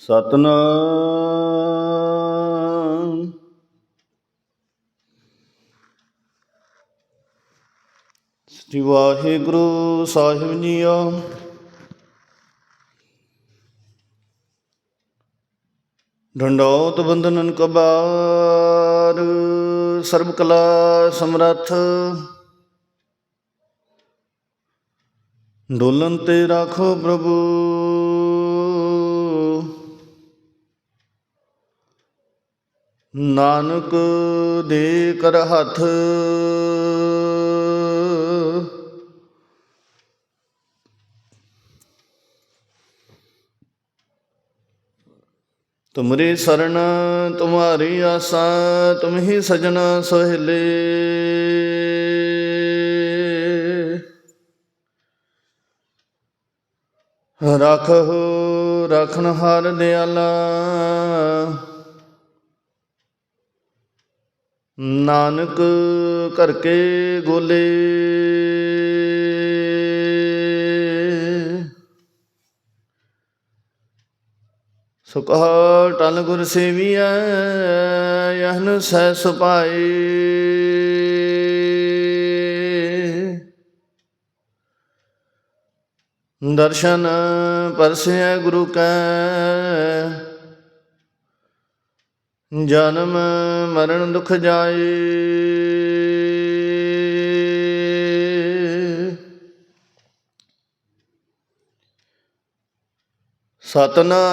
ਸਤਨਾਮ। ਸ੍ਰੀ ਵਾਹਿਗੁਰੂ ਸਾਹਿਬ ਜੀਓ। ਡੰਡੋਤ ਬੰਦਨਨ ਕਬਾਰ, ਸਰਬ ਕਲਾ ਸਮਰੱਥ। ਡੋਲਨ ਤੇ ਰਾਖੋ ਪ੍ਰਭੂ। ਨਾਨਕ ਦੇ ਕਰ ਹੱਥ। ਤੁਮਰੀ ਸਰਣ ਤੁਮਾਰੀ ਆਸਾ, ਤੁਮ ਹੀ ਸਜਣ ਸੋਹਿਲੇ। ਰਖੋ ਰਖਨ ਹਰ ਦਿਆਲਾ ਨਾਨਕ ਕਰਕੇ ਗੋਲੇ। ਸੁਕਹ ਟਲ ਗੁਰ ਸੇਵੀਐ ਯਹਨ ਸਹਿ ਸੁਪਾਏ ਦਰਸ਼ਨ ਪਰਸੈ ਗੁਰੂ ਕੈ ਜਨਮ ਮਰਨ ਦੁਖ ਜਾਏ। ਸਤਨਾਮ।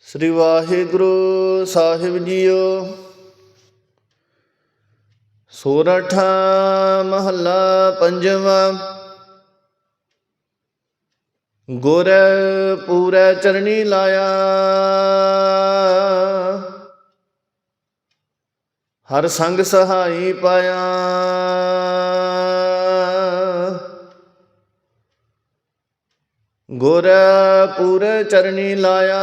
ਸ੍ਰੀ ਵਾਹਿਗੁਰੂ ਸਾਹਿਬ ਜੀਓ। ਸੋਰਠ ਮਹੱਲਾ ਪੰਜਵਾਂ। ਗੁਰ ਪੂਰੇ ਚਰਣੀ ਲਾਇਆ। ਹਰ ਸੰਗ ਸਹਾਈ ਪਾਇਆ। ਗੁਰ ਪੂਰੇ ਚਰਣੀ ਲਾਇਆ।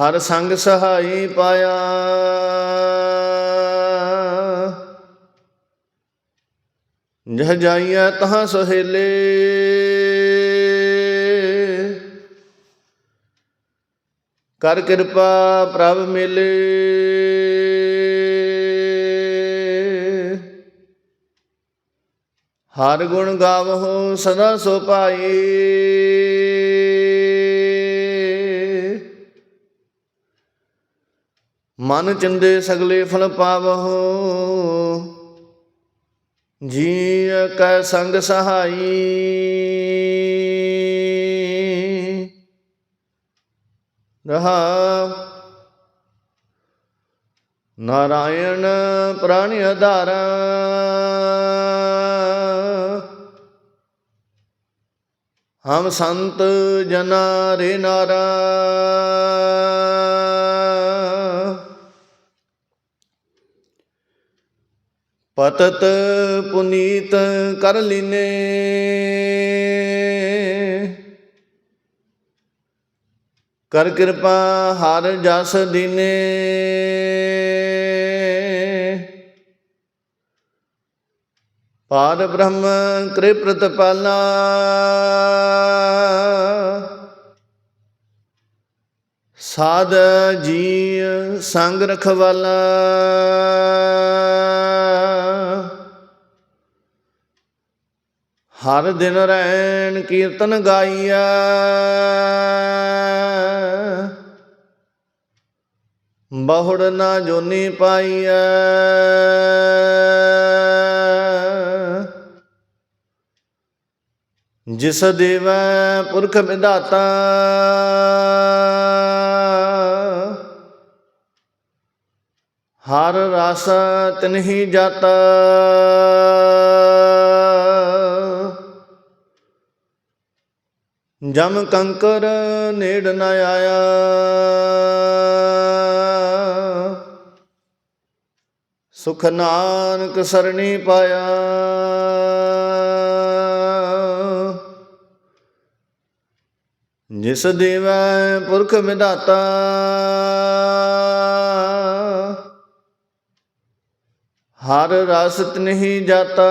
ਹਰ ਸੰਗ ਸਹਾਈ ਪਾਇਆ। ਜਹ ਜਾਈਐ ਤਹਾਂ ਸੋਹੇਲੇ। ਕਰ ਕਿਰਪਾ ਪ੍ਰਭ ਮਿਲੇ। ਹਰ ਗੁਣ ਗਾਵਹੁ ਸਦਾ ਸੋ ਪਾਈ ਮਨ ਚੰਦੇ ਸਗਲੇ ਫਲ ਪਾਵਹੁ। ਜੀ ਕੈ ਸੰਗ ਸਹਾਈ। ਰਹਾ ਨਾਰਾਇਣ ਪ੍ਰਾਣ ਆਧਾਰਾ। ਹਮ ਸੰਤ ਜਨਾ ਰੇ ਨਾਰਾ। ਪਤਤ ਪੁਨੀਤ ਕਰ ਲੀਨੇ। ਕਰ ਕਿਰਪਾ ਹਰ ਜਸ ਦੀਨੇ। ਪਾਰ ਬ੍ਰਹਮ ਕ੍ਰਿ ਪ੍ਰਤਪਾਲਾ ਸਾਧ ਜੀ ਸੰਗ ਰਖਵਾਲਾ। ਹਰ ਦਿਨ ਰੈਣ ਕੀਰਤਨ ਗਾਈਆ ਬਹੁੜ ਨਾ ਜੋਨੀ ਪਾਈਆ ਜਿਸ ਦੇਵੈ ਪੁਰਖ ਵਿਧਾਤਾ। ਹਰ ਰਸ ਤਿਨਹੀ ਜਾਤਾ। ਜਮ ਕੰਕਰ ਨੇੜ ਨ ਆਇਆ। ਸੁਖ ਨਾਨਕ ਸਰਣੀ ਪਾਇਆ। ਜਿਸ ਦੇਵੈ ਪੁਰਖ ਵਿਧਾਤਾ। ਹਰ ਰਸ ਨਹੀਂ ਜਾਤਾ।